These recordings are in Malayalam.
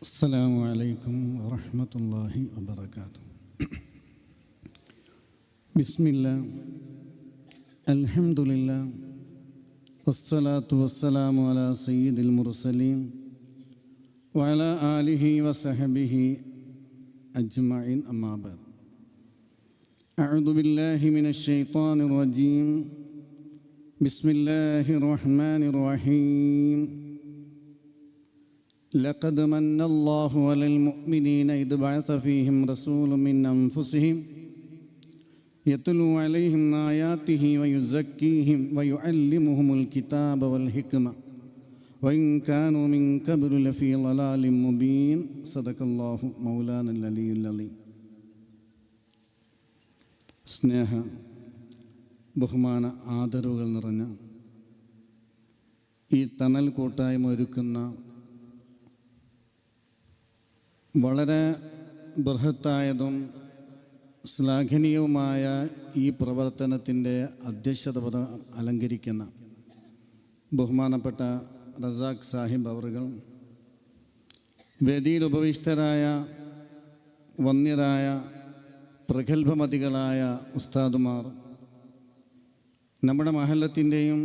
السلام عليكم ورحمة الله وبركاته. بسم الله. الحمد لله والصلاة والسلام على سيد المرسلين وعلى آله وصحبه أجمعين. أما بعد. أعوذ بالله من الشيطان الرجيم. بسم الله الرحمن الرحيم. لقد من الله على المؤمنين إذ بعث فيهم رسول من أنفسهم يتلو عليهم آياته ويزكيهم ويعلمهم الكتاب والحكمة وإن كانوا من قبل لفي ضلال مبين صدق الله مولانا العلي العظيم സ്നേഹ ബഹുമാന ആദരവുകൾ നിറഞ്ഞ ഈ തണൽ കൂട്ടായ്മ ഒരുക്കുന്ന വളരെ ബൃഹത്തായതും ശ്ലാഘനീയവുമായ ഈ പ്രവർത്തനത്തിന്റെ അധ്യക്ഷത പദം അലങ്കരിക്കുന്ന ബഹുമാനപ്പെട്ട റസാഖ് സാഹിബ് അവറുകൾ വേദിയിൽ ഉപവിഷ്ടരായ വന്യരായ പ്രഗത്ഭമതികളായ ഉസ്താദുമാർ നമ്മുടെ മഹല്ലത്തിന്റെയും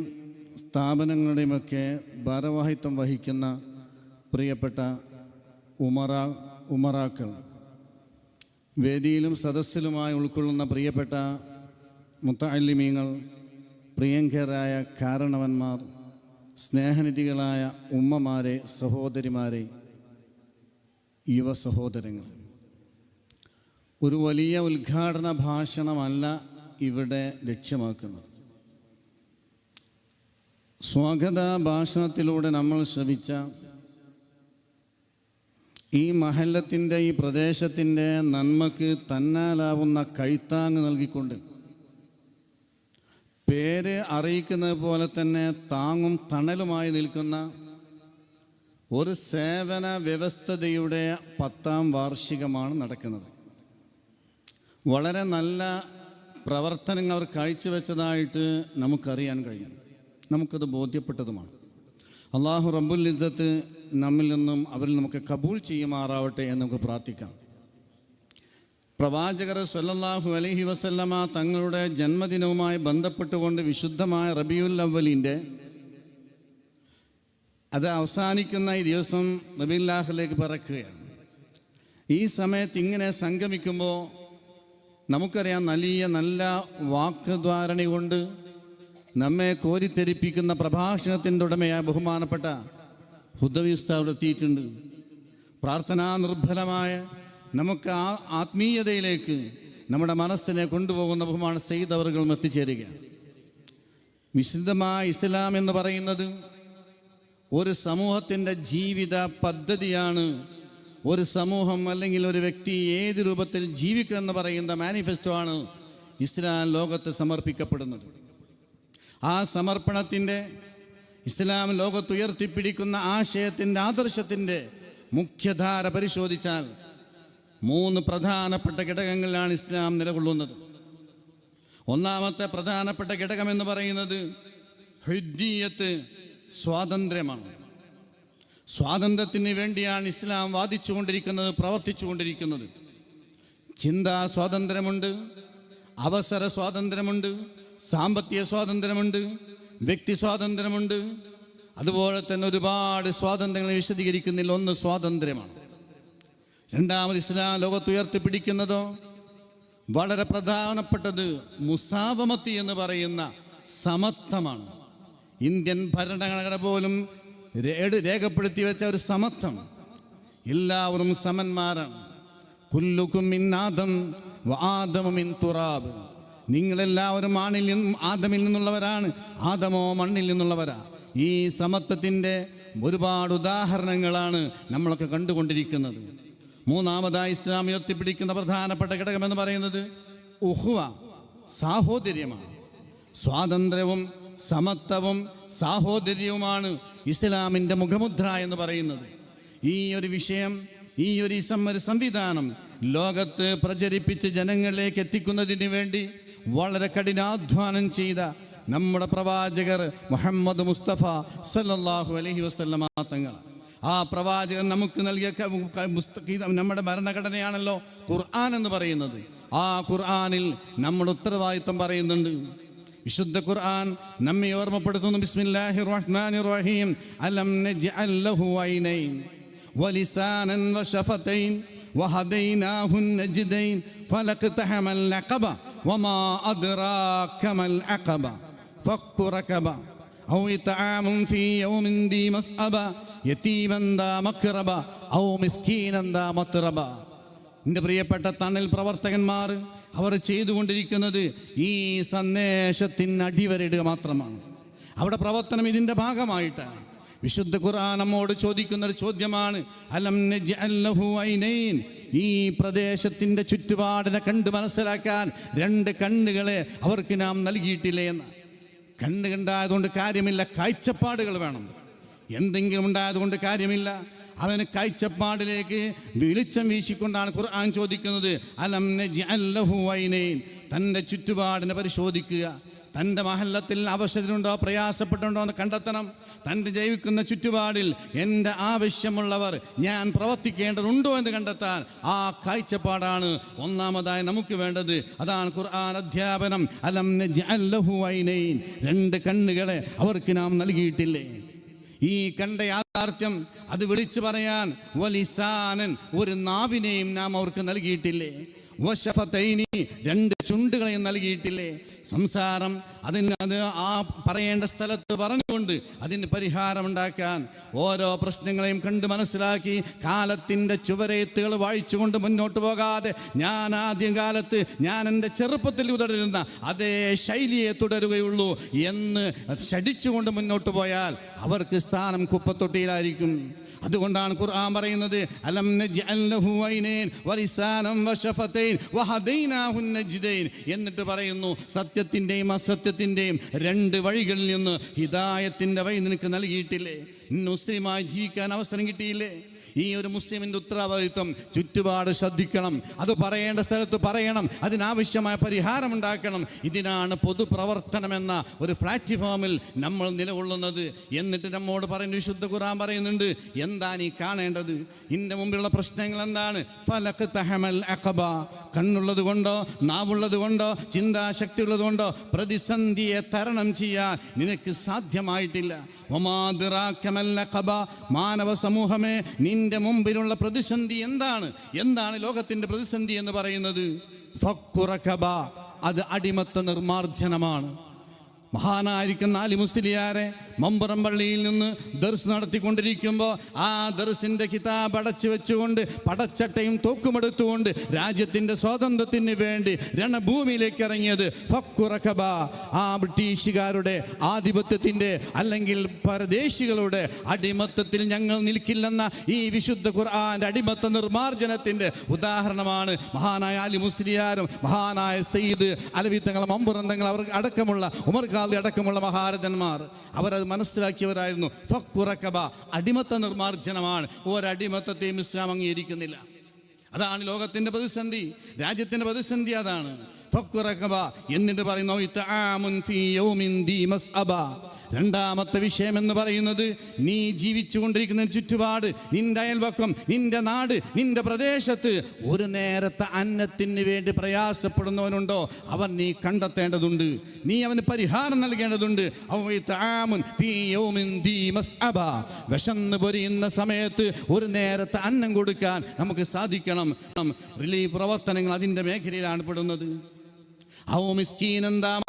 സ്ഥാപനങ്ങളുടെയുമൊക്കെ ഭാരവാഹിത്വം വഹിക്കുന്ന പ്രിയപ്പെട്ട ഉമറ ഉമറാക്കൾ. വേദിയിലും സദസ്സിലുമായി ഉൾക്കൊള്ളുന്ന പ്രിയപ്പെട്ട മുത്തല്ലിമീങ്ങൾ പ്രിയങ്കരായ കാരണവന്മാർ സ്നേഹനിധികളായ ഉമ്മമാരെ സഹോദരിമാരെ യുവ സഹോദരങ്ങൾ ഒരു വലിയ ഉദ്ഘാടന ഭാഷണമല്ല ഇവിടെ ലക്ഷ്യമാക്കുന്നത്. സ്വാഗത ഭാഷണത്തിലൂടെ നമ്മൾ ശ്രവിച്ച ഈ മഹല്ലത്തിന്റെ ഈ പ്രദേശത്തിന്റെ നന്മക്ക് തന്നാലാവുന്ന കൈത്താങ് നൽകിക്കൊണ്ട് പേര് അറിയിക്കുന്നത് പോലെ തന്നെ താങ്ങും തണലുമായി നിൽക്കുന്ന ഒരു സേവന വ്യവസ്ഥതയുടെ പത്താം വാർഷികമാണ് നടക്കുന്നത്. വളരെ നല്ല പ്രവർത്തനങ്ങൾ അവർ കാഴ്ചവെച്ചതായിട്ട് നമുക്കറിയാൻ കഴിയും. നമുക്കത് ബോധ്യപ്പെട്ടതുമാണ്. അള്ളാഹു റബ്ബുൽ ഇസ്സത്ത് നമ്മിൽ നിന്നും അവരിൽ നമുക്ക് കബൂൾ ചെയ്യുമാറാവട്ടെ എന്ന് നമുക്ക് പ്രാർത്ഥിക്കാം. പ്രവാചകർ സല്ലല്ലാഹു അലൈഹി വസല്ലമ തങ്ങളുടെ ജന്മദിനവുമായി ബന്ധപ്പെട്ടുകൊണ്ട് വിശുദ്ധമായ റബിയുൽ അവലിന്റെ അത് അവസാനിക്കുന്ന ഈ ദിവസം റബിയുല്ലാഹിലേക്ക് പറക്കുകയാണ്. ഈ സമയത്ത് ഇങ്ങനെ സംഗമിക്കുമ്പോൾ നമുക്കറിയാം വലിയ നല്ല വാക്കുദ്വാരണ കൊണ്ട് നമ്മെ കോരിത്തെരിപ്പിക്കുന്ന പ്രഭാഷണത്തിന്റെ ഉടമയായ ബഹുമാനപ്പെട്ട ഹുദവിസ്താവ് എത്തിയിട്ടുണ്ട് പ്രാർത്ഥനാ നിർഭരമായ നമുക്ക് ആ ആത്മീയതയിലേക്ക് നമ്മുടെ മനസ്സിനെ കൊണ്ടുപോകുന്ന ബഹുമാന സെയ്തവറുകളും എത്തിച്ചേരുക. വിശുദ്ധമായ ഇസ്ലാം എന്ന് പറയുന്നത് ഒരു സമൂഹത്തിന്റെ ജീവിത പദ്ധതിയാണ്. ഒരു സമൂഹം അല്ലെങ്കിൽ ഒരു വ്യക്തി ഏത് രൂപത്തിൽ ജീവിക്കണമെന്ന് പറയുന്ന മാനിഫെസ്റ്റോ ആണ് ഇസ്ലാം ലോകത്ത് സമർപ്പിക്കപ്പെടുന്നത്. ആ സമർപ്പണത്തിന്റെ ഇസ്ലാം ലോകത്തുയർത്തിപ്പിടിക്കുന്ന ആശയത്തിന്റെ ആദർശത്തിന്റെ മുഖ്യധാര പരിശോധിച്ചാൽ മൂന്ന് പ്രധാനപ്പെട്ട ഘടകങ്ങളിലാണ് ഇസ്ലാം നിലകൊള്ളുന്നത്. ഒന്നാമത്തെ പ്രധാനപ്പെട്ട ഘടകം എന്ന് പറയുന്നത് ഹുദ്ദീയത്ത് സ്വാതന്ത്ര്യമാണ്. സ്വാതന്ത്ര്യത്തിന് വേണ്ടിയാണ് ഇസ്ലാം വാദിച്ചുകൊണ്ടിരിക്കുന്നത് പ്രവർത്തിച്ചുകൊണ്ടിരിക്കുന്നത്. ചിന്താ സ്വാതന്ത്ര്യമുണ്ട് അവസര സ്വാതന്ത്ര്യമുണ്ട് സാമ്പത്തിക സ്വാതന്ത്ര്യമുണ്ട് വ്യക്തി സ്വാതന്ത്ര്യമുണ്ട്. അതുപോലെ തന്നെ ഒരുപാട് സ്വാതന്ത്ര്യങ്ങൾ വിശദീകരിക്കുന്നതിൽ ഒന്ന് സ്വാതന്ത്ര്യമാണ്. രണ്ടാമത് ഇസ്ലാം ലോകത്ത് ഉയർത്തിപ്പിടിക്കുന്നതോ വളരെ പ്രധാനപ്പെട്ടത് മുസാവമത്തി എന്ന് പറയുന്ന സമത്വമാണ്. ഇന്ത്യൻ ഭരണഘടന പോലും രേഖപ്പെടുത്തി വെച്ച ഒരു സമത്വം. എല്ലാവരും സമന്മാരാണ്. കുല്ലുക്കും മിന്നാദം ആദമിൻ തുറാബ്. നിങ്ങളെല്ലാവരും ആണിൽ നിന്നും ആദമിൽ നിന്നുള്ളവരാണ്. ആദമോ മണ്ണിൽ നിന്നുള്ളവരാ. ഈ സമത്വത്തിന്റെ ഒരുപാട് ഉദാഹരണങ്ങളാണ് നമ്മളൊക്കെ കണ്ടുകൊണ്ടിരിക്കുന്നത്. മൂന്നാമതായി ഇസ്ലാം ഉയർത്തിപ്പിടിക്കുന്ന പ്രധാനപ്പെട്ട ഘടകം എന്ന് പറയുന്നത് ഉഹുവ സാഹോദര്യമാണ്. സ്വാതന്ത്ര്യവും സമത്വവും സാഹോദര്യവുമാണ് ഇസ്ലാമിന്റെ മുഖമുദ്ര എന്ന് പറയുന്നത്. ഈ ഒരു വിഷയം ഈ ഒരു ഒരു സംവിധാനം ലോകത്ത് പ്രചരിപ്പിച്ച് ജനങ്ങളിലേക്ക് എത്തിക്കുന്നതിന് വേണ്ടി വളരെ കഠിനാധ്വാനം ചെയ്ത നമ്മുടെ പ്രവാചകർ മുഹമ്മദ് മുസ്തഫ സല്ലാഹു അലഹി വസ്ല്ല തങ്ങൾ ആ പ്രവാചകൻ നമുക്ക് നൽകിയ നമ്മുടെ ഭരണഘടനയാണല്ലോ ഖുർആൻ എന്ന് പറയുന്നത്. ആ ഖുർആനിൽ നമ്മുടെ ഉത്തരവാദിത്വം പറയുന്നുണ്ട്. വിശുദ്ധ ഖുർആൻ നമ്മെ ഓർമ്മപ്പെടുത്തുന്നു. ബിസ്മില്ലാഹി റഹ്മാനി റഹീം അലം നജ്അൽ വലിസാനൻ വശഫതൈൻ. വഹദൈനാഹു നജ്ദൈൻ. ഫലഖ്തഹമൽ ലഖബ وما أدراك ما العقبة فك ركبة أو إطعام في يوم ذي مسأبة يتيما ذا مكربة أو مسكينا ذا مطربة എൻ്റെ പ്രിയപ്പെട്ട തണൽ പ്രവർത്തകന്മാർ അവർ ചെയ്തുകൊണ്ടിരിക്കുന്നത് ഈ സന്ദേശത്തിന് അടിവരയിടുക മാത്രമാണ് അവിടെ പ്രവർത്തനം ഇതിൻ്റെ ഭാഗമായിട്ടാണ് വിശുദ്ധ ഖുർആൻ നമ്മോട് ചോദിക്കുന്ന ഒരു ചോദ്യമാണ് അലം നജ്അൽ ലഹു ഐനൈൻ ഈ പ്രദേശത്തിന്റെ ചുറ്റുപാടിനെ കണ്ട് മനസ്സിലാക്കാൻ രണ്ട് കണ്ണുകളെ അവർക്ക് നാം നൽകിയിട്ടില്ലേ എന്ന്. കണ്ണ് കണ്ടായതുകൊണ്ട് കാര്യമില്ല കാഴ്ചപ്പാടുകൾ വേണം. എന്തെങ്കിലും ഉണ്ടായതുകൊണ്ട് കാര്യമില്ല. അവന് കാഴ്ചപ്പാടിലേക്ക് വെളിച്ചം വീശിക്കൊണ്ടാണ് ഖുർആൻ ചോദിക്കുന്നത് അലം തന്റെ ചുറ്റുപാടിനെ പരിശോധിക്കുക. തന്റെ മഹല്ലത്തിൽ അവശതയുണ്ടോ പ്രയാസപ്പെട്ടുണ്ടോ എന്ന് കണ്ടെത്തണം. തന്റെ ജീവിക്കുന്ന ചുറ്റുപാടിൽ എന്റെ ആവശ്യമുള്ളവർ ഞാൻ പ്രവർത്തിക്കേണ്ടതുണ്ടോ എന്ന് കണ്ടെത്താൻ ആ കാഴ്ചപ്പാടാണ് ഒന്നാമതായി നമുക്ക് വേണ്ടത്. അതാണ് ഖുർആൻ അധ്യാപനം. അലം അല്ലഹു ഐനൈൻ. രണ്ട് കണ്ണുകളെ അവർക്ക് നാം നൽകിയിട്ടില്ലേ? ഈ കണ്ട യാഥാർത്ഥ്യം അത് വിളിച്ചു പറയാൻ വലിസാനൻ ഒരു നാവിനെയും നാം അവർക്ക് നൽകിയിട്ടില്ലേ? രണ്ട് ചുണ്ടുകളെയും നൽകിയിട്ടില്ലേ? സംസാരം അതിന് അത് ആ പറയേണ്ട സ്ഥലത്ത് പറഞ്ഞുകൊണ്ട് അതിന് പരിഹാരമുണ്ടാക്കാൻ ഓരോ പ്രശ്നങ്ങളെയും കണ്ട് മനസ്സിലാക്കി കാലത്തിന്റെ ചുവരെത്തുകൾ വായിച്ചുകൊണ്ട് മുന്നോട്ട് പോകാതെ ഞാൻ ആദ്യം കാലത്ത് ഞാൻ എന്റെ ചെറുപ്പത്തിൽ തുടരുന്ന അതേ ശൈലിയെ തുടരുകയുള്ളൂ എന്ന് ശടിച്ചുകൊണ്ട് മുന്നോട്ട് പോയാൽ അവർക്ക് സ്ഥാനം കുപ്പത്തൊട്ടിയിലായിരിക്കും. അതുകൊണ്ടാണ് ഖുർആൻ പറയുന്നത് അലം എന്നിട്ട് പറയുന്നു സത്യത്തിന്റെയും അസത്യത്തിന്റെയും രണ്ട് വഴികളിൽ നിന്ന് ഹിദായത്തിന്റെ വഴി നിനക്ക് നൽകിയിട്ടില്ലേ? മുസ്ലിമായി ജീവിക്കാൻ അവസരം കിട്ടിയില്ലേ? ഈ ഒരു മുസ്ലിമിന്റെ ഉത്തരവാദിത്വം ചുറ്റുപാട് ശ്രദ്ധിക്കണം. അത് പറയേണ്ട സ്ഥലത്ത് പറയണം. അതിനാവശ്യമായ പരിഹാരം ഉണ്ടാക്കണം. ഇതിനാണ് പൊതുപ്രവർത്തനമെന്ന ഒരു പ്ലാറ്റ്ഫോമിൽ നമ്മൾ നിലകൊള്ളുന്നത് എന്നിട്ട് നമ്മോട് പറയുന്ന വിശുദ്ധ ഖുറാൻ പറയുന്നുണ്ട്. എന്താ നീ കാണേണ്ടത്? ഇന്റെ മുമ്പിലുള്ള പ്രശ്നങ്ങൾ എന്താണ്? ഫലക്ക് തഹമൽ അഖബ. കണ്ണുള്ളത് കൊണ്ടോ നാവുള്ളത് കൊണ്ടോ ചിന്താശക്തി ഉള്ളത് കൊണ്ടോ പ്രതിസന്ധിയെ തരണം ചെയ്യാൻ നിനക്ക് സാധ്യമായിട്ടില്ല. ഒമാതിറാക്കമല്ല അഖബ. മാനവ സമൂഹമേ നിന്റെ മുമ്പിലുള്ള പ്രതിസന്ധി എന്താണ്? എന്താണ് ലോകത്തിന്റെ പ്രതിസന്ധി എന്ന് പറയുന്നത്? അത് അടിമത്ത നിർമാർജനമാണ് മഹാനായിരിക്കുന്ന അലി മുസ്ലിയാരെ മമ്പുറം പള്ളിയിൽ നിന്ന് ദർസ് നടത്തിക്കൊണ്ടിരിക്കുമ്പോൾ ആ ദർസിന്റെ കിതാബ് അടച്ചു വെച്ചുകൊണ്ട് പടച്ചട്ടയും തോക്കുമെടുത്തുകൊണ്ട് രാജ്യത്തിന്റെ സ്വാതന്ത്ര്യത്തിന് വേണ്ടി രണഭൂമിയിലേക്ക് ഇറങ്ങിയത് ഫക്കുറഖബ ആ ബ്രിട്ടീഷുകാരുടെ ആധിപത്യത്തിന്റെ അല്ലെങ്കിൽ പരദേശികളുടെ അടിമത്തത്തിൽ ഞങ്ങൾ നിൽക്കില്ലെന്ന ഈ വിശുദ്ധ ഖുർആാന്റെ അടിമത്ത നിർമാർജനത്തിന്റെ ഉദാഹരണമാണ് മഹാനായ അലി മുസ്ലിയാരും മഹാനായ സയ്യിദ് അലവിത്തങ്ങൾ മമ്പുറന്തങ്ങൾ അവർ അടക്കമുള്ള ഉമർ ഖാദി അടക്കമുള്ള മഹാരഥന്മാർ. അവരത് മനസ്സിലാക്കിയവരായിരുന്നു. ഫക്കുറക്കബ അടിമത്ത നിർമാർജനമാണ്. ഒരടിമത്തത്തെയും ഇസ്ലാം അംഗീകരിക്കുന്നില്ല. അതാണ് ലോകത്തിന്റെ പ്രതിസന്ധി. രാജ്യത്തിന്റെ പ്രതിസന്ധി അതാണ്. ഫക്കുറക്കബ എന്നിട്ട് പറയുന്നു രണ്ടാമത്തെ വിഷയം എന്ന് പറയുന്നത് നീ ജീവിച്ചുകൊണ്ടിരിക്കുന്ന ചുറ്റുപാട് നിന്റെ അയൽവക്കം നിന്റെ നാട് നിന്റെ പ്രദേശത്ത് ഒരു നേരത്തെ അന്നത്തിന് വേണ്ടി പ്രയാസപ്പെടുന്നവനുണ്ടോ? അവൻ നീ കണ്ടെത്തേണ്ടതുണ്ട്. നീ അവന് പരിഹാരം നൽകേണ്ടതുണ്ട്. വിശന്ന് പൊരിയുന്ന സമയത്ത് ഒരു നേരത്തെ അന്നം കൊടുക്കാൻ നമുക്ക് സാധിക്കണം. റിലീഫ് പ്രവർത്തനങ്ങൾ അതിന്റെ മേഖലയിലാണ് പെടുന്നത്. ഔ മിസ്കീൻ എന്താ.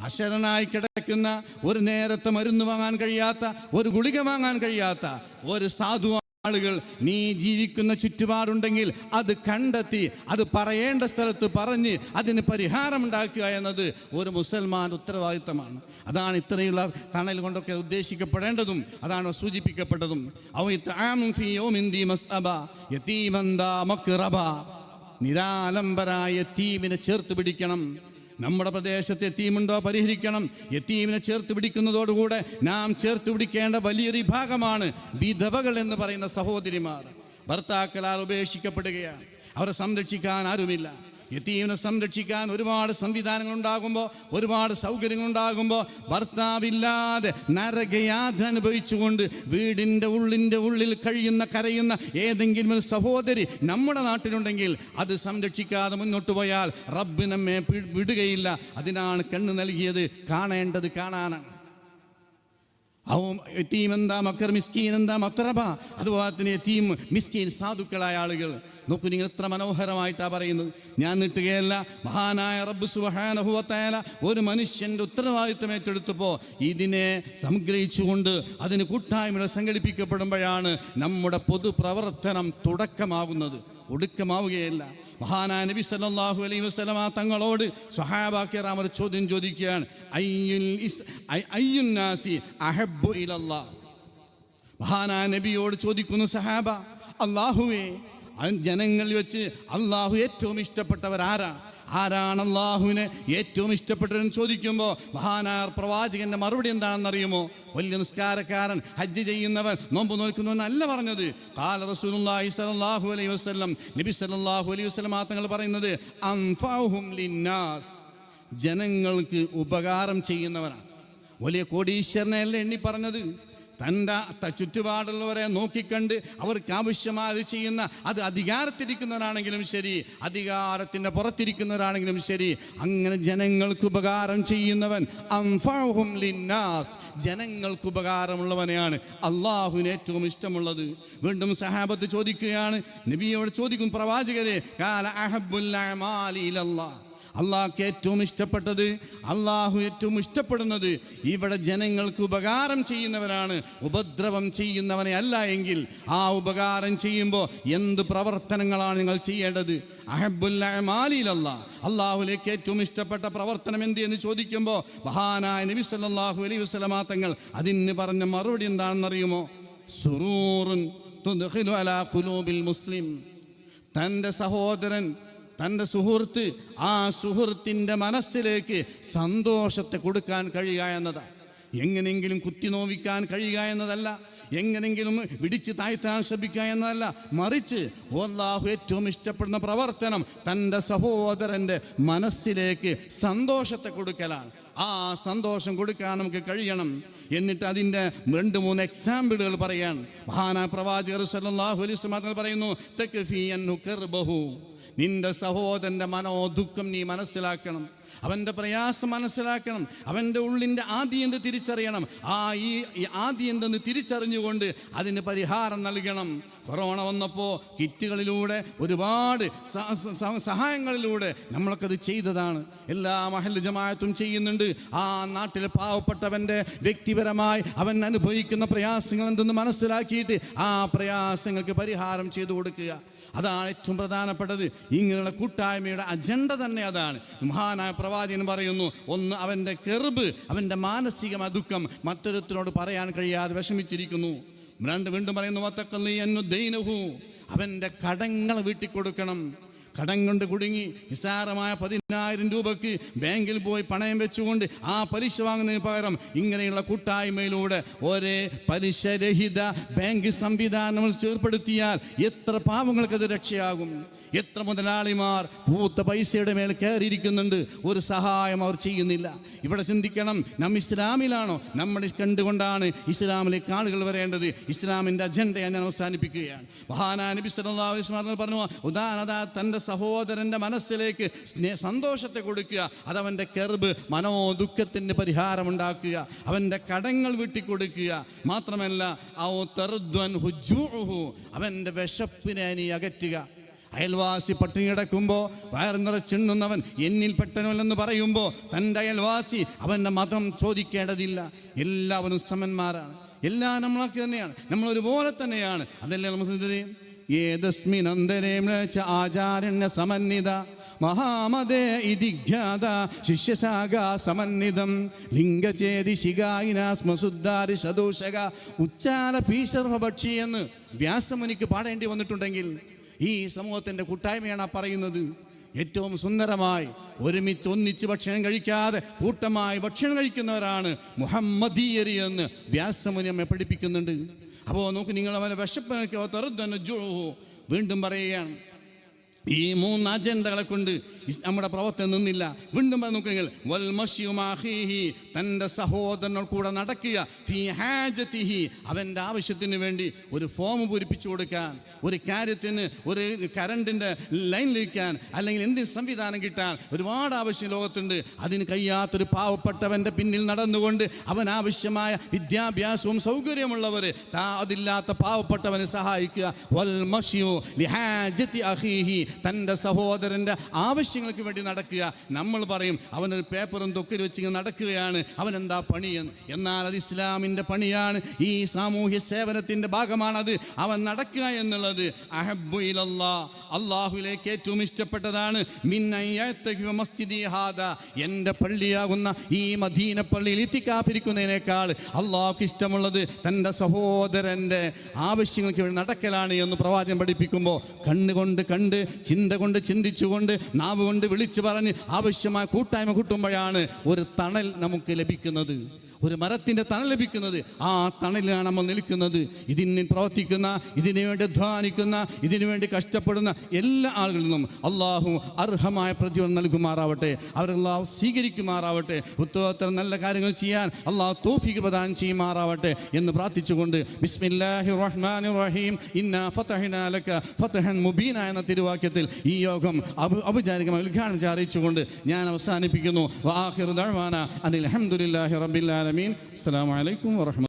അശരണായി കിടക്കുന്ന ഒരു നേരത്തെ മരുന്ന് വാങ്ങാൻ കഴിയാത്ത ഒരു ഗുളിക വാങ്ങാൻ കഴിയാത്ത ഒരു സാധു ആളുകൾ നീ ജീവിക്കുന്ന ചുറ്റുപാടുണ്ടെങ്കിൽ അത് കണ്ടെത്തി അത് പറയേണ്ട സ്ഥലത്ത് പറഞ്ഞ് അതിന് പരിഹാരമുണ്ടാക്കുക എന്നത് ഒരു മുസൽമാൻ ഉത്തരവാദിത്തമാണ്. അതാണ് ഇത്രയുള്ള തണൽ കൊണ്ടൊക്കെ ഉദ്ദേശിക്കപ്പെടേണ്ടതും അതാണ് സൂചിപ്പിക്കപ്പെട്ടതും. നിരാലംബരായ തീമിനെ ചേർത്ത് പിടിക്കണം. നമ്മുടെ പ്രദേശത്ത് എത്തീമുണ്ടോ പരിഹരിക്കണം. എത്തീമിനെ ചേർത്ത് പിടിക്കുന്നതോടുകൂടെ നാം ചേർത്ത് പിടിക്കേണ്ട വലിയൊരു വിഭാഗമാണ് വിധവകൾ എന്ന് പറയുന്ന സഹോദരിമാർ. ഭർത്താക്കളാൽ ഉപേക്ഷിക്കപ്പെടുകയാണ്. അവരെ സംരക്ഷിക്കാൻ ആരുമില്ല. യത്തീമിനെ സംരക്ഷിക്കാൻ ഒരുപാട് സംവിധാനങ്ങൾ ഉണ്ടാകുമ്പോൾ ഒരുപാട് സൗകര്യങ്ങൾ ഉണ്ടാകുമ്പോൾ ഭർത്താവില്ലാതെ നരകയാത അനുഭവിച്ചുകൊണ്ട് വീടിന്റെ ഉള്ളിന്റെ ഉള്ളിൽ കഴിയുന്ന കരയുന്ന ഏതെങ്കിലും ഒരു സഹോദരി നമ്മുടെ നാട്ടിലുണ്ടെങ്കിൽ അത് സംരക്ഷിക്കാതെ മുന്നോട്ട് പോയാൽ റബ്ബ് നമ്മെ വിടുകയില്ല. അതിനാണ് കണ്ണ് നൽകിയത് കാണേണ്ടത് കാണാനാണ്. എത്തീം എന്താ മക്കർ മിസ്കീൻ എന്താ മക്കറബ അതുപോലെ തന്നെ എത്തീം മിസ്കീൻ സാധുക്കളായ ആളുകൾ. നോക്കൂ നിങ്ങൾ എത്ര മനോഹരമായിട്ടാണ് പറയുന്നത്. ഞാൻ നിട്ടുകയല്ല മഹാനായ റബ്ബ് സുഹാനഹുവത്തായാല ഒരു മനുഷ്യന്റെ ഉത്തരവാദിത്തം ഏറ്റെടുത്തപ്പോൾ ഇതിനെ സംഗ്രഹിച്ചുകൊണ്ട് അതിന് കൂട്ടായ്മകൾ സംഘടിപ്പിക്കപ്പെടുമ്പോഴാണ് നമ്മുടെ പൊതുപ്രവർത്തനം തുടക്കമാകുന്നത്. ഒടുക്കമാവുകയല്ല. മഹാനായ നബി സല്ലല്ലാഹു അലൈഹി വസല്ലമ തങ്ങളോട് സ്വഹാബാക്കിറാം ഒരു ചോദ്യം ചോദിക്കുകയാണ്. അയ്യുൽ ഇസ് അയ്- അയ്യുൻ നാസി അഹബ്ബു മഹാനായ നബിയോട് ചോദിക്കുന്നു സഹാബ അള്ളാഹുവേ ജനങ്ങളിൽ വെച്ച് അള്ളാഹു ഏറ്റവും ഇഷ്ടപ്പെട്ടവർ ആരാ? ആരാണ് അള്ളാഹുവിനെ ഏറ്റവും ഇഷ്ടപ്പെട്ടവരെന്ന് ചോദിക്കുമ്പോൾ മഹാനാർ പ്രവാചകന്റെ മറുപടി എന്താണെന്നറിയുമോ വലിയ നിസ്കാരക്കാരൻ ഹജ്ജ് ചെയ്യുന്നവൻ നോമ്പ് നോക്കുന്നവൻ അല്ല പറഞ്ഞത്. കാല റസൂലുള്ളാഹി സ്വല്ലല്ലാഹു അലൈഹി വസല്ലം. നബി സല്ലല്ലാഹു അലൈഹി വസല്ലം തങ്ങൾ പറയുന്നത് അൻഫൗഹും ലിന്നാസ്. ജനങ്ങൾക്ക് ഉപകാരം ചെയ്യുന്നവനാണ് വലിയ കോടീശ്വരനെയല്ല എണ്ണി പറഞ്ഞത്? തന്റെ ചുറ്റുപാടുള്ളവരെ നോക്കിക്കണ്ട് അവർക്ക് ആവശ്യമായത് ചെയ്യുന്ന അത് അധികാരത്തിരിക്കുന്നവരാണെങ്കിലും ശരി അധികാരത്തിന്റെ പുറത്തിരിക്കുന്നവരാണെങ്കിലും ശരി അങ്ങനെ ജനങ്ങൾക്ക് ഉപകാരം ചെയ്യുന്നവൻ ലിന്നാസ്. ജനങ്ങൾക്ക് ഉപകാരമുള്ളവനെയാണ് അള്ളാഹുവിന് ഏറ്റവും ഇഷ്ടമുള്ളത്. വീണ്ടും സഹാബത്ത് ചോദിക്കുകയാണ് നബിയോട് ചോദിക്കും പ്രവാചകരെ കാല ഇലല്ലാഹ്. അള്ളാഹ്ക്ക് ഏറ്റവും ഇഷ്ടപ്പെട്ടത് അള്ളാഹു ഏറ്റവും ഇഷ്ടപ്പെടുന്നത് ഇവിടെ ജനങ്ങൾക്ക് ഉപകാരം ചെയ്യുന്നവരാണ്. ഉപദ്രവം ചെയ്യുന്നവനെ അല്ല എങ്കിൽ ആ ഉപകാരം ചെയ്യുമ്പോൾ എന്ത് പ്രവർത്തനങ്ങളാണ് നിങ്ങൾ ചെയ്യേണ്ടത്? അഹബുല്ലാലിലല്ല അള്ളാഹുലേക്ക് ഏറ്റവും ഇഷ്ടപ്പെട്ട പ്രവർത്തനം എന്ത് എന്ന് ചോദിക്കുമ്പോൾ മഹാനായ നബി സല്ലല്ലാഹു അലൈഹി വസല്ലമ തങ്ങൾ അതിന് പറഞ്ഞ മറുപടി എന്താണെന്നറിയുമോ? സുറൂറുൻ അലാ മുസ്ലിം. തന്റെ സഹോദരൻ തന്റെ സുഹൃത്ത് ആ സുഹൃത്തിന്റെ മനസ്സിലേക്ക് സന്തോഷത്തെ കൊടുക്കാൻ കഴിയുക എന്നതാണ് എങ്ങനെയെങ്കിലും കുത്തി നോവിക്കാൻ കഴിയുക എന്നതല്ല. എങ്ങനെങ്കിലും പിടിച്ച് താഴ്ത്താൻ ശ്രമിക്കുക എന്നതല്ല. മറിച്ച് ഓല്ലാഹു ഏറ്റവും ഇഷ്ടപ്പെടുന്ന പ്രവർത്തനം തന്റെ സഹോദരന്റെ മനസ്സിലേക്ക് സന്തോഷത്തെ കൊടുക്കലാണ്. ആ സന്തോഷം കൊടുക്കാൻ നമുക്ക് കഴിയണം. എന്നിട്ട് അതിന്റെ രണ്ട് മൂന്ന് എക്സാമ്പിളുകൾ പറയാൻ. മഹാന പ്രവാചകർ സല്ലാഹു തെക്ക് പറയുന്നു തക്ഫി അൻഹു കർബഹു. നിന്റെ സഹോദരന്റെ മനോദുഃഖം നീ മനസ്സിലാക്കണം. അവന്റെ പ്രയാസം മനസ്സിലാക്കണം. അവന്റെ ഉള്ളിന്റെ ആദ്യം തിരിച്ചറിയണം? ആ ഈ ആദ്യം എന്തെന്ന് തിരിച്ചറിഞ്ഞുകൊണ്ട് അതിന് പരിഹാരം നൽകണം. കൊറോണ വന്നപ്പോൾ കിറ്റുകളിലൂടെ ഒരുപാട് സഹായങ്ങളിലൂടെ നമ്മൾക്കത് ചെയ്തതാണ്. എല്ലാ മഹല്ല ജമാഅത്തും ചെയ്യുന്നുണ്ട്. ആ നാട്ടിൽ പാവപ്പെട്ടവന്റെ വ്യക്തിപരമായി അവൻ അനുഭവിക്കുന്ന പ്രയാസങ്ങൾ എന്തെന്ന് മനസ്സിലാക്കിയിട്ട് ആ പ്രയാസങ്ങൾക്ക് പരിഹാരം ചെയ്തു കൊടുക്കുക. അതാണ് ഏറ്റവും പ്രധാനപ്പെട്ടത്. ഇങ്ങനെയുള്ള കൂട്ടായ്മയുടെ അജണ്ട തന്നെ അതാണ്. മഹാനായ പ്രവാചകൻ പറയുന്നു ഒന്ന് അവന്റെ കെറുബ് അവന്റെ മാനസികമായ ദുഃഖം മറ്റൊരുത്തിനോട് പറയാൻ കഴിയാതെ വിഷമിച്ചിരിക്കുന്നു. രണ്ട് വീണ്ടും പറയുന്നു വത്തക്കല്ലി എന്നു ദൈനഹു അവന്റെ കടങ്ങൾ വീട്ടിൽ കൊടുക്കണം കടം കൊണ്ട് കുടുങ്ങി നിസ്സാരമായ പതിനായിരം രൂപയ്ക്ക് ബാങ്കിൽ പോയി പണയം വെച്ചുകൊണ്ട് ആ പലിശ വാങ്ങുന്നതിന് പകരം ഇങ്ങനെയുള്ള കൂട്ടായ്മയിലൂടെ ഒരേ പലിശരഹിത ബാങ്ക് സംവിധാനം ചേർപ്പെടുത്തിയാൽ എത്ര പാവങ്ങൾക്കത് രക്ഷയാകും? എത്ര മുതലാളിമാർ പൂത്ത പൈസയുടെ മേൽ കയറിയിരിക്കുന്നുണ്ട്? ഒരു സഹായം അവർ ചെയ്യുന്നില്ല. ഇവിടെ ചിന്തിക്കണം നാം ഇസ്ലാമിലാണോ? നമ്മുടെ കണ്ടുകൊണ്ടാണ് ഇസ്ലാമിലേക്ക് ആളുകൾ വരേണ്ടത്. ഇസ്ലാമിന്റെ അജണ്ടയെ ഞാൻ അവസാനിപ്പിക്കുകയാണ്. മഹാനാ നബി സല്ലല്ലാഹു അലൈഹി വസല്ലം പറഞ്ഞു ഉദാഹരണ തന്റെ സഹോദരന്റെ മനസ്സിലേക്ക് സ്നേ സന്തോഷത്തെ കൊടുക്കുക. അതവന്റെ കെർബ് മനോദുഃഖത്തിന്റെ പരിഹാരമുണ്ടാക്കുക. അവന്റെ കടങ്ങൾ വീട്ടിക്കൊടുക്കുക. മാത്രമല്ല അവന്റെ വിശപ്പിനെ അനി അകറ്റുക. അയൽവാസി പട്ടിണി കിടക്കുമ്പോൾ വയറ് നിറച്ചിണ്ണുന്നവൻ എന്നിൽ പെട്ടനല്ലെന്ന് പറയുമ്പോൾ തന്റെ അയൽവാസി അവന്റെ മതം ചോദിക്കേണ്ടതില്ല. എല്ലാവരും സമന്മാരാണ്. എല്ലാം നമ്മളൊക്കെ തന്നെയാണ്. നമ്മൾ ഒരുപോലെ തന്നെയാണ്. അതല്ലേ നമ്മൾ ചിന്തത് ഏതസ്മിനന്തരേ ആചാരണ്യ സമന്വിത. മഹാമതേ ഇതിഖ്യാത ശിഷ്യശാഖ സമന്വിതം. ലിംഗചേതി ശിഖായിന സ്മസുദ്ധാരി ശതൂഷക. ഉച്ചാല ഭീഷർഭക്ഷി എന്ന് വ്യാസമുനിക്ക് പാടേണ്ടി വന്നിട്ടുണ്ടെങ്കിൽ ഈ സമൂഹത്തിന്റെ കൂട്ടായ്മയാണ് ആ പറയുന്നത്. ഏറ്റവും സുന്ദരമായി ഒരുമിച്ച് ഒന്നിച്ച് ഭക്ഷണം കഴിക്കാതെ കൂട്ടമായി ഭക്ഷണം കഴിക്കുന്നവരാണ് മുഹമ്മദീയരി എന്ന് വ്യാസമുനി നമ്മെ പഠിപ്പിക്കുന്നുണ്ട്. അപ്പോൾ നോക്ക് നിങ്ങൾ അവനെ വിശപ്പ് വീണ്ടും പറയുകയാണ്. ഈ മൂന്ന് അജണ്ടകളെ കൊണ്ട് നമ്മുടെ പ്രവർത്തനം നിന്നില്ല. വീണ്ടും പറഞ്ഞു നോക്കുകയാണെങ്കിൽ തന്റെ സഹോദരനോട് കൂടെ നടക്കുക. അവന്റെ ആവശ്യത്തിന് വേണ്ടി ഒരു ഫോം പൂരിപ്പിച്ചു കൊടുക്കാൻ ഒരു കാര്യത്തിന് ഒരു കറണ്ടിന്റെ ലൈൻ ലഭിക്കാൻ അല്ലെങ്കിൽ എന്ത് സംവിധാനം കിട്ടാൻ ഒരുപാട് ആവശ്യം ലോകത്തുണ്ട്. അതിന് കഴിയാത്തൊരു പാവപ്പെട്ടവന്റെ പിന്നിൽ നടന്നുകൊണ്ട് അവൻ ആവശ്യമായ വിദ്യാഭ്യാസവും സൗകര്യമുള്ളവർ താ അതില്ലാത്ത പാവപ്പെട്ടവനെ സഹായിക്കുക. തന്റെ സഹോദരന്റെ ആവശ്യങ്ങൾക്ക് വേണ്ടി നടക്കുക. നമ്മൾ പറയും അവനൊരു പേപ്പറും തൊക്കിൽ വെച്ച് നടക്കുകയാണ്. അവനെന്താ പണിയെന്ന് എന്നാൽ അത് ഇസ്ലാമിന്റെ പണിയാണ്. ഈ സാമൂഹ്യ സേവനത്തിന്റെ ഭാഗമാണത്. അവൻ നടക്കുക എന്നുള്ളത് അഹബു ഇലല്ലാ. അള്ളാഹുലേക്ക് ഏറ്റവും ഇഷ്ടപ്പെട്ടതാണ്. മസ്ജിദി എന്റെ പള്ളിയാകുന്ന ഈ മദീന പള്ളിയിൽ ഇത്തിക്കാഫിരിക്കുന്നതിനേക്കാൾ അള്ളാഹുക്ക് ഇഷ്ടമുള്ളത് തന്റെ സഹോദരന്റെ ആവശ്യങ്ങൾക്ക് വേണ്ടി നടക്കലാണ് എന്ന് പ്രവാചകൻ പഠിപ്പിക്കുമ്പോൾ കണ്ണുകൊണ്ട് കണ്ട് ചിന്ത കൊണ്ട് ചിന്തിച്ചുകൊണ്ട് നാവ് കൊണ്ട് വിളിച്ചു പറഞ്ഞ് ആവശ്യമായ കൂട്ടായ്മ കൂട്ടുമ്പോഴാണ് ഒരു തണൽ നമുക്ക് ലഭിക്കുന്നത്. ഒരു മരത്തിന്റെ തണൽ ലഭിക്കുന്നത് ആ തണലിലാണ് നമ്മൾ നിൽക്കുന്നത്. ഇതിന് പ്രവർത്തിക്കുന്ന ഇതിനു വേണ്ടി അധ്വാനിക്കുന്ന ഇതിനു വേണ്ടി കഷ്ടപ്പെടുന്ന എല്ലാ ആളുകളിൽ നിന്നും അള്ളാഹു അർഹമായ പ്രതിഫലം നൽകുമാറാവട്ടെ. അവരെല്ലാം സ്വീകരിക്കുമാറാവട്ടെ. ഉത്തരോത്തരം നല്ല കാര്യങ്ങൾ ചെയ്യാൻ അള്ളാഹു തോഫിക്ക് പ്രദാനം ചെയ്യുമാറാവട്ടെ എന്ന് പ്രാർത്ഥിച്ചുകൊണ്ട് ബിസ്മില്ലാഹി റഹ്മാൻ റഹീം ഇന്ന ഫതഹിനാലക്ക ലക ഫതഹൻ മുബീന എന്ന തിരുവാക്യത്തിൽ ഈ യോഗം ഔപ- ഔപചാരികമായി ഉദ്ഘാടനം അറിയിച്ചുകൊണ്ട് ഞാൻ അവസാനിപ്പിക്കുന്നു. വാഹിർ ദഅ്വാന അനിൽ അഹമ്മദില്ലാഹി റബ്ബിൽ العالمين. السلام عليكم ورحمة